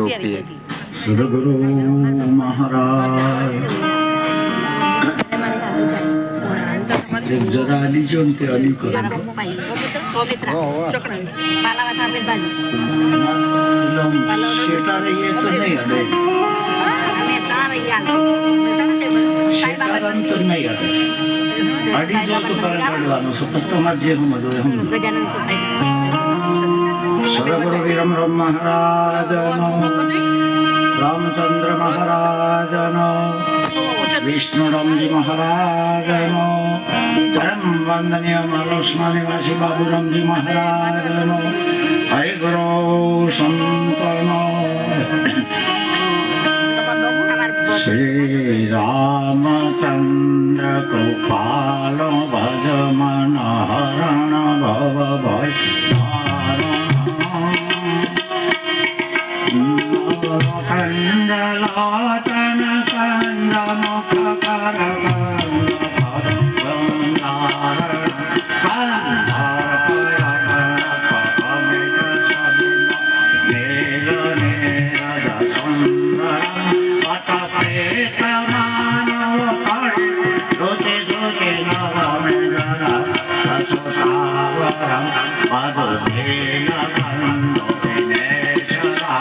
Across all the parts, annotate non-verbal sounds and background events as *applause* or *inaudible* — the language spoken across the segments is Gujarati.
ટોપી સદગુરુ મહારાજ. જરા લીજો ને તે અલી કરો. શેટા રહીએ તો નહીં અડે. શેટારામ તો નહીં. અડે. અડી જો તો કરે પછી તમારે જે સદગુરુ વિરમ રામ મહારાજનો રામચંદ્ર મહારાજનો વિષ્ણુરામજી મહારાજનો પરમ વંદનીય માલોસના નિવાસી બાબુરામજી મહારાજનો હરિ ગુરુ સંતનો શ્રી રામચંદ્ર કૃપાલ ભજ મન હરણ ભવ ભય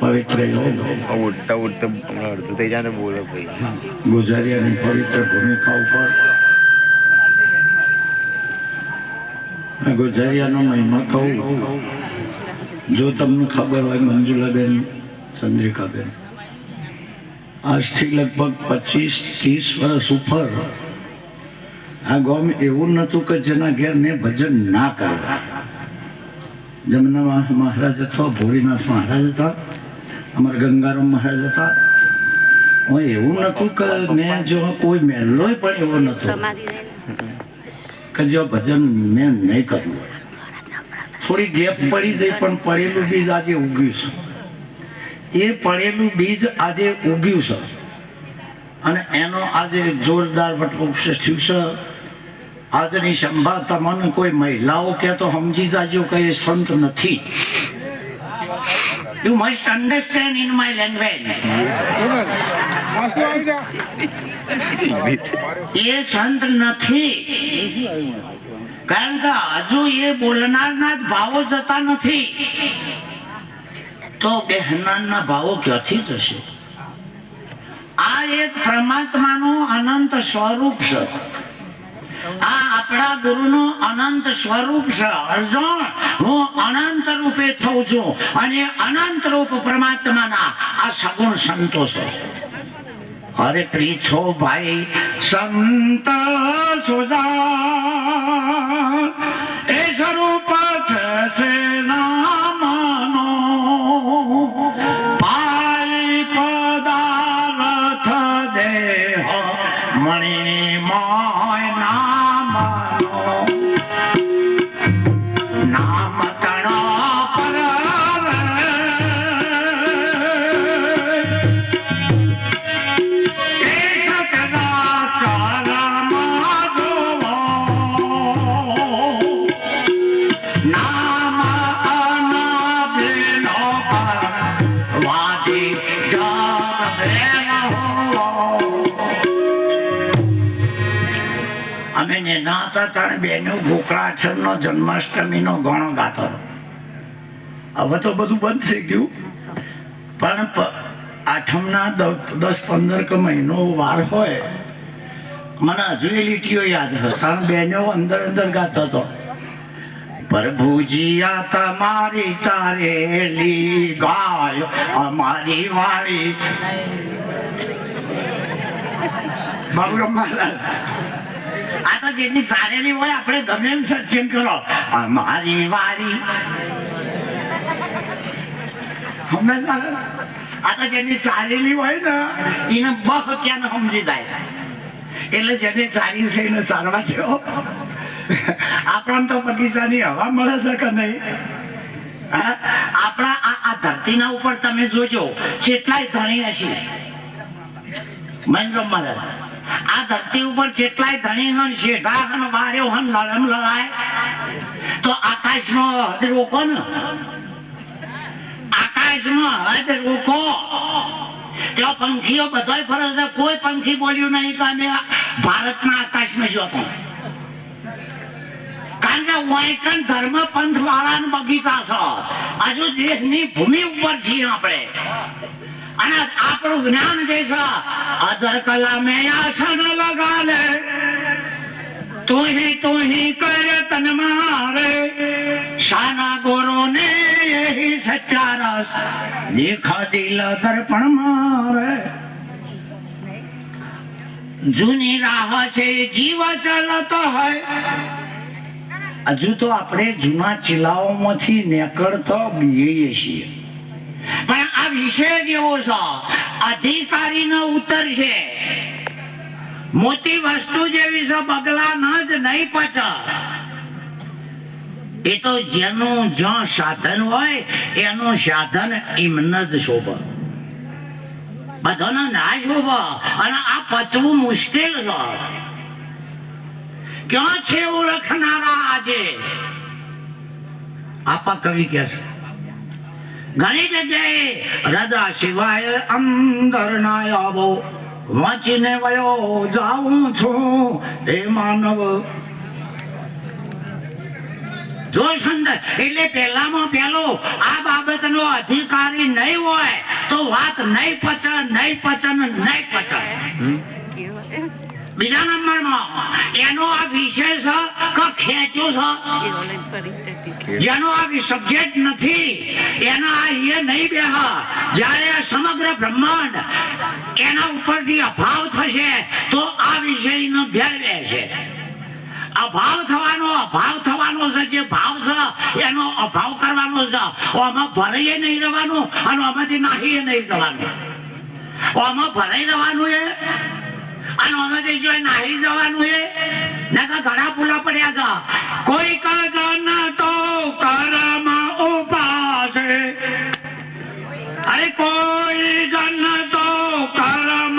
પવિત્ર યોગ ઉઠતા ઉઠતા હમણાં અડધું થઈ જાય ને બોલો ભાઈ. ગુજારિયાની પવિત્ર ભૂમિકા ઉપર. ગુજારિયાનો મહિમા કહું. જો તમને ખબર હોય મંજુલાબેન ચંદ્રિકાબેન આજથી લગભગ પચીસ ત્રીસ વર્ષ ઉપર આ ગામ એવું નહોતું કે જેના ઘેર મેં ભજન ના કર્યા. જમના મહારાજ હતા ભોળીનાથ મહારાજ હતા. અમારા ગંગારામ મહારાજ હતા. હું એવું નતું કે મેં જો કોઈ મહેલોય પણ એવો નતો. કે જો ભજન મેં નહીં કર્યું થોડી ગેપ પડી ગઈ પણ પડેલું બીજ આજે ઉગ્યું છે. એ પડેલું બીજ આજે ઉગ્યું છે. અને એનો આજે જોરદાર વટવૃક્ષ થયું છે. આજની સંભા તમને કોઈ મહિલાઓ કે તો સમજી જાજો કે એ સંત નથી. You must understand in my language એ સંત નથી. કારણ કે હજુ એ બોલનારના જ ભાવો જતા નથી. તો બેહનારના ભાવો ક્યાંથી જશે? આ એક પરમાત્માનું અનંત સ્વરૂપ છે. આ આપણા ગુરુનું અનંત સ્વરૂપ છે. અર્જુન, હું અનંત રૂપે થઉં છું અને અનંત રૂપ પરમાત્માના આ સગુણ સંતોષ અરે પ્રીછો ભાઈ, સંત સુજા એ સ્વરૂપ છે નામનો મણિમય નામનો નામ તણો અમે નેના હતા ત્રણ બહેનો ગોકળા અક્ષરનો જન્માષ્ટમીનો ગણો ગાતો હવે તો બધું બંધ થઈ ગયું. પણ આઠમના દસ પંદર કે મહિનો વાર હોય મને હજુ એ લીટીઓ યાદ છે ત્રણ બેનો અંદર અંદર ગાતો હતો. પ્રભુજીયા તમારી તારેલી ગાય અમારી વાળી. *laughs* બાબુ મહારાજ. આ તો જેની સારેલી હોય, આપણે ગમે એમ સત્સંગ કરો. અમારી વારી. આ તો જેની ચારેલી હોય ને, એને બહ ક્યાં સમજી જાય. એટલે જેને ચારી છે એને સારવા દો આપણને તો બગીચાની હવા મળે છે કે નહીં? આપણા આ આ ધરતીના ઉપર તમે જોજો કેટલાય ધણી હશે. મહેન્દ્ર મહારાજ. આ ધરતી ઉપર જેટલાય ધણી હન, શેઢા હન, વાર્યો હન લડમ લડાય તો આકાશમાં હદ રોકો ને. આકાશમાં હદ રોકો. ત્યાં પંખીઓ બધા ફરે છે, કોઈ પંખી બોલ્યું નહીં કે અમે ભારતના આકાશમાં જોતો કારણ કે વાયકન ધર્મ પંથ વાળાના બગીચા છે. હજુ દેશની ભૂમિ ઉપર છીએ આપણે. અને આપણું જ્ઞાન જે છે અધર કલા મે આસન લગાલે. તું હી તું તન મારે. શાના ગુરુ ને એહી સચ્ચા રસ દેખા દિલ દર્પણ મારે. જૂની રાહ છે, જીવ ચલતો હોય. હજુ તો આપણે જૂના ચિલાઓમાંથી નીકળતો બીએ છીએ. પણ આ વિષય જેવો છે. અધિકારીનો ઉત્તર છે. મોટી વસ્તુ જેવી છે બગલા ન જ નહીં પચ. એ તો જેનું જ સાધન હોય, એનું સાધન એમને જ શોભ. બધાનો ના શોભ અને આ પચવું મુશ્કેલ છે. ક્યાં છે ઓળખનારા આજે? આપા કવિ કે છે ઘણી જગ્યાએ રજા સિવાય અંદર ના આવો વાંચીને વયો જાઉં છું એ માનવ. જો સંત એટલે પહેલામાં પહેલો આ બાબતનો અધિકારી નહીં હોય તો વાત નહીં પચન નહીં પચન નહીં પચે હમ? બીજા નંબરમાં, એનો આ વિષય છે કે ખેંચ્યું છે. જેનો આ સબ્જેક્ટ નથી, એના આ એ નહીં બેહ. જ્યારે સમગ્ર બ્રહ્માંડ એના ઉપરથી અભાવ થશે, તો આ વિષયનો ધ્યાન છે અભાવ થવાનો અભાવ થવાનો છે, જે ભાવ છે, એનો અભાવ કરવાનો છે. આમાં ભરાઈએ નહીં રહેવાનું અને આમાંથી નાહીએ નહીં રહેવાનું. આમાં ભરાઈ રહેવાનું એ અને આમાંથી જો નાહી જવાનું એ નકર ઘણા પુલા પડ્યા હતા. કોઈ કદન તો કરમ ઉપાસે અરે કોઈ જન તો કર્મ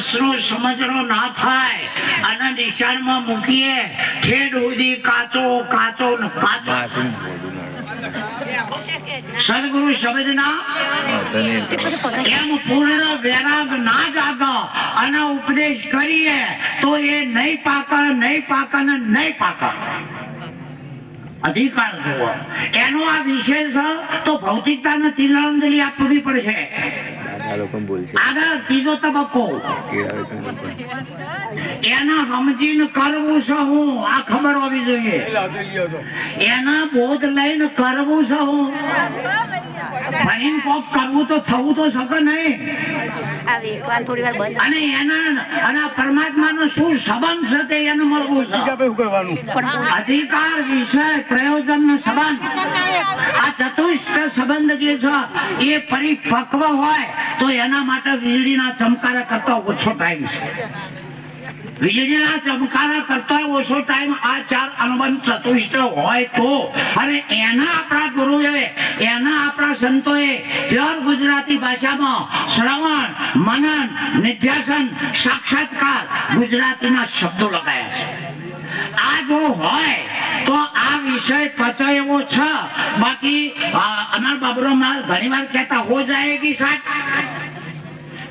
સમજણો ના થાય અને નિશાનમાં મૂકીએ ઠેડ સુધી કાચો કાચો કાચો. સદગુરુ શબ્દ ના એમ પૂર્ણ વૈરાગ ના જાગો અને ઉપદેશ કરીએ તો એ નહીં પાક નહીં પાક ને નહીં પાક અધિકાર જુઓ એનો આ વિશેષ તો ભૌતિકતાને તિલાંજલિ આપવી પડશે. દાદા લોકો બોલશે આગળ ત્રીજો તબક્કો. એને સમજીને કરવું છે હું આ ખબર હોવી જોઈએ. એના બોધ લઈને કરવું છે હું. ભણીને કોક કરવું તો થવું તો શકે નહીં. થોડી વાર બંધ અને એના અને આ પરમાત્માનો શું સંબંધ છે તે એનું મળવું કરવાનું? અધિકાર વિષય પ્રયોજન નો સંબંધ. આ ચતુષ્ટ સંબંધ જે છે એ પરિપક્વ હોય તો એના માટે વીજળીના ચમકારા કરતા ઓછો ટાઈમ છે. વીજળીના ચમકારા કરતા ઓછો ટાઈમ આ ચાર અનુબંધ ચતુષ્ટ હોય તો. અને એના આપણા ગુરુએ, એના આપણા સંતોએ પ્યોર ગુજરાતી ભાષામાં શ્રવણ, મનન, નિધ્યાસન, સાક્ષાત્કાર ગુજરાતીના શબ્દો લગાયા છે. આ જો હોય તો આ વિષય પચો એવો છે. બાકી અનર બાબરો માલ ઘણી વાર કહેતા, હો જાયગી સાથ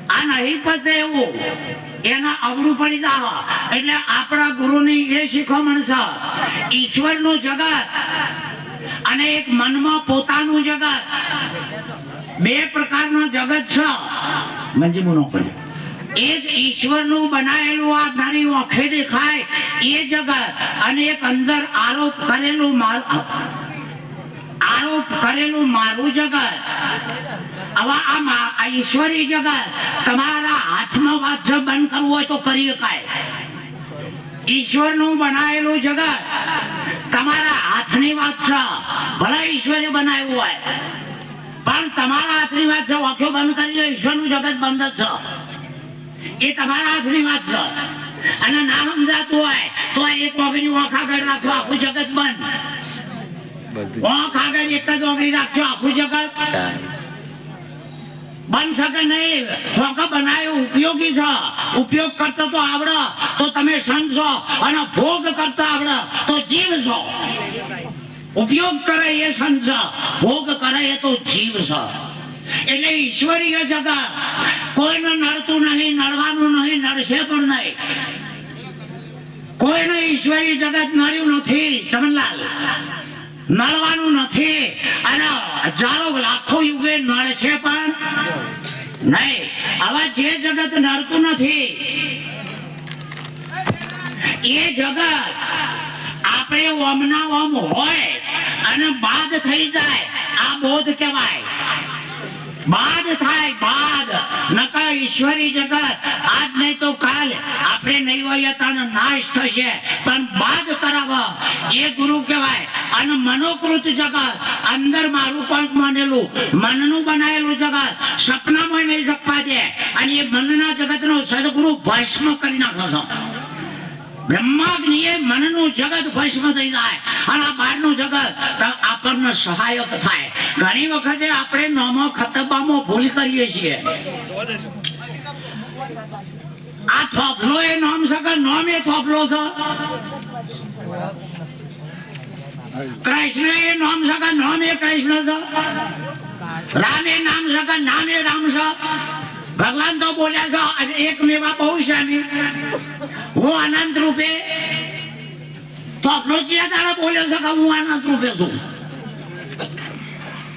આ નહીં પચે એવું. એના અવળું પડી જાવ. એટલે આપણા ગુરુની એ શીખવણ છે ઈશ્વરનું જગત અને એક મનમાં પોતાનું જગત. બે પ્રકારનો જગત છે. મંજીબુનો એક ઈશ્વરનું બનાવેલું આ મારી ઓખે દેખાય એ જગત અને એક અંદર આરોપ કરેલું મારું આરોપ કરેલું મારું જગત. આવા આ આ ઈશ્વરી જગત તમારા હાથમાં વાત બંધ કરવું હોય તો કરી શકાય. ઈશ્વરનું બનાવેલું જગત તમારા હાથની વાત ભલે ઈશ્વરે બનાવ્યું હોય પણ તમારા હાથની વાત છે વાંખો બંધ કરી દો ઈશ્વરનું જગત બંધ જ છે. એ તમારા હાથની વાત છે. અને ના સમજાતું હોય તો એક ઓગણી ઓખ આગળ રાખો આખું જગત બંધ. ઓખ આગળ એક જ ઓગણી રાખશો આખું જગત? થાય. કે નહીં. હોકા બનાવ્યું ઉપયોગી છે. ઉપયોગ કરતા તો આવડે. તો તમે સંત છો અને ભોગ કરતા આવડે. તો જીવ છો ઉપયોગ કરે એ સંત છે ભોગ કરે એ તો જીવ છે એટલે ઈશ્વરીય જગત કોઈને નડતું નહીં, નડવાનું નહીં, નડશે પણ નહીં. કોઈને ઈશ્વરી જગત નડ્યું નથી. ચમનલાલ નડવાનું નથી. અને હજારો લાખો યુગે નડશે પણ નહીં. આવા જે જગત નડતું નથી. એ જગત આપણે ઓમના ઓમ હોય અને બાદ થઈ જાય. આ બોધ કહેવાય. બાદ થાય બાદ. નકર ઈશ્વરી જગત. આજ નહીં તો કાલ આપણે નહીં હોય નાશ થશે. પણ બાદ કરાવવા એ ગુરુ કહેવાય. અને મનોકૃત જગત. અંદર મારું પણ માનેલું. મનનું બનાવેલું જગત. સપનામાં નહીં જપવા દે. અને એ મનના જગતનો સદગુરુ ભસ્મ કરી નાખો છો. બ્રહ્માગ્નિએ મનનું જગત ભસ્મ થઈ જાય. અને આ બહારનું જગત આપણને સહાયક થાય. ઘણી વખતે આપણે નોમો ખતબામાં ભૂલ કરીએ છીએ. આ થોપલો એ નામ કે નામ એ થોપલો છે? કૃષ્ણ એ નામ છે નામ એ કૃષ્ણ છે રામ એ નામ છે નામ એ રામ છે ભગવાન તો બોલ્યા છો એક મેવા બહુ છે હું અનંત રૂપે. તો આપણો ચિયા તારા બોલ્યો છે કે હું અનંત રૂપે છું?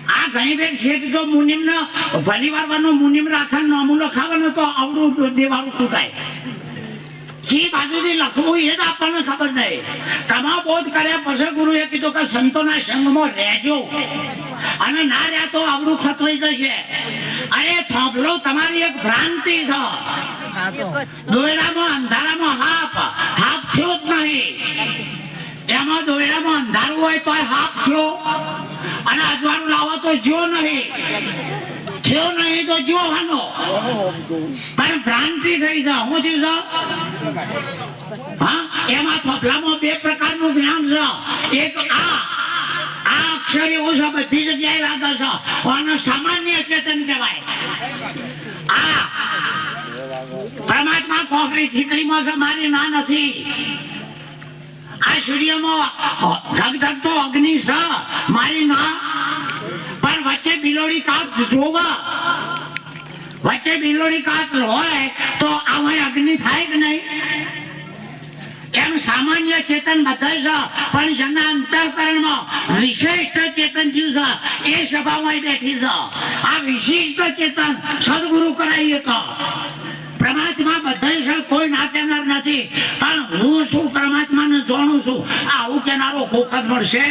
આ ઘણી બેન શેઠ જો મુનિમ નો ભલી મુનિમ રાખવાનો નમૂનો ખાવાનો તો આવડું દેવાનું તૂટાય જે બાજુથી લખવું એ જ આપણને ખબર નહીં. તમામ બોધ કર્યા પછી ગુરુએ કીધું કે સંતોના સંગમાં રહેજો. અને ના રહ્યા તો આવડું ખતવાઈ જશે. અરે થોભલો તમારી એક ભ્રાંતિ છે. દોયડામાં અંધારામાં હાપ. હાપ થયો જ નહીં. એમાં દોયડામાં અંધારું હોય તો હાફ થયો. અને અજવાળું લાવો તો જો નહીં. થયો નહીં તો જોવાનો પણ ભ્રાંતિ થઈ છે હું થયું છે હા, એમાં થપલામાં બે પ્રકારનું જ્ઞાન છે એક આ આ અક્ષર છે બધી જગ્યાએ લાગે છે આને સામાન્ય ચેતન કહેવાય. આ, પરમાત્મા કોકરી ઠીકરીમાં છે મારી ના નથી. આ સૂર્યમાં ધગધગતો અગ્નિ છે મારી ના પણ વચ્ચે બિલોડી કાપ જોવા. વચ્ચે બિલોડી કાપ હોય તો આમાં અગ્નિ થાય કે નહીં? એમ સામાન્ય ચેતન બધાય છે, પણ જેના અંતરકરણમાં વિશિષ્ટ ચેતન થયું છે, એ સભામાં બેઠી છે. આ વિશિષ્ટ ચેતન સદગુરુ કરાવીએ તો પરમાત્મા બધા કોઈ ના કહેનાર નથી. પણ હું શું પરમાત્માને જાણું છું? આવું કહેનારો કોક જ મળશે.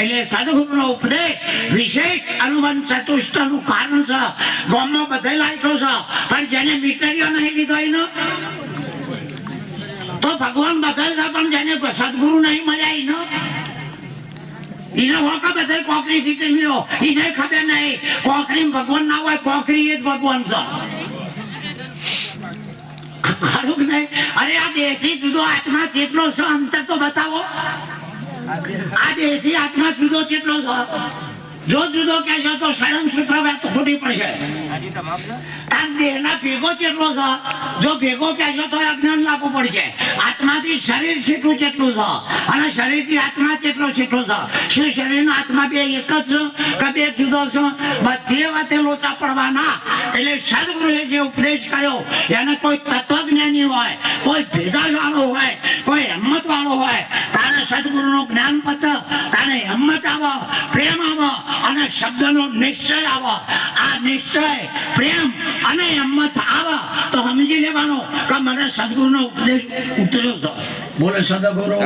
એટલે સદગુરુનો ઉપદેશ વિશેષ અનુબંધ ચતુષ્ટનું કારણ છે. ગામમાં બધે લાયકો છે. પણ જેને મીટરીઓ નહીં લીધો એનો, તો ભગવાન બધા છે, પણ જેને સદગુરુ નહીં મળ્યા એનો, એને બધા કોકરી થી કર્યો એને નહીં. કોકરી ભગવાન ના હોય કોકરી એ જ ભગવાન છે. ખરું નહીં. અરે, આ દેશી જુદો આત્મા જેટલો છે અંતર તો બતાવો. આ આત્મા જુદો જેટલો છે. જો જુદો કે છે તો સળંગ સૂત્ર ખોટી પડશે. તાર કોઈ તત્વજ્ઞાની હોય, કોઈ ભેદાવાળો હોય, કોઈ હિંમત વાળો હોય, તારે સદગુરુનું જ્ઞાન પત્ર તારે હિંમત આવો, પ્રેમ આવો, અને શબ્દનો નિશ્ચય આવો. આ નિશ્ચય પ્રેમ અને હિંમત આવો તો સમજી લેવાનો કે મને સદગુરુનો ઉપદેશ ઉતર્યો હતો બોલે સદગુરુ.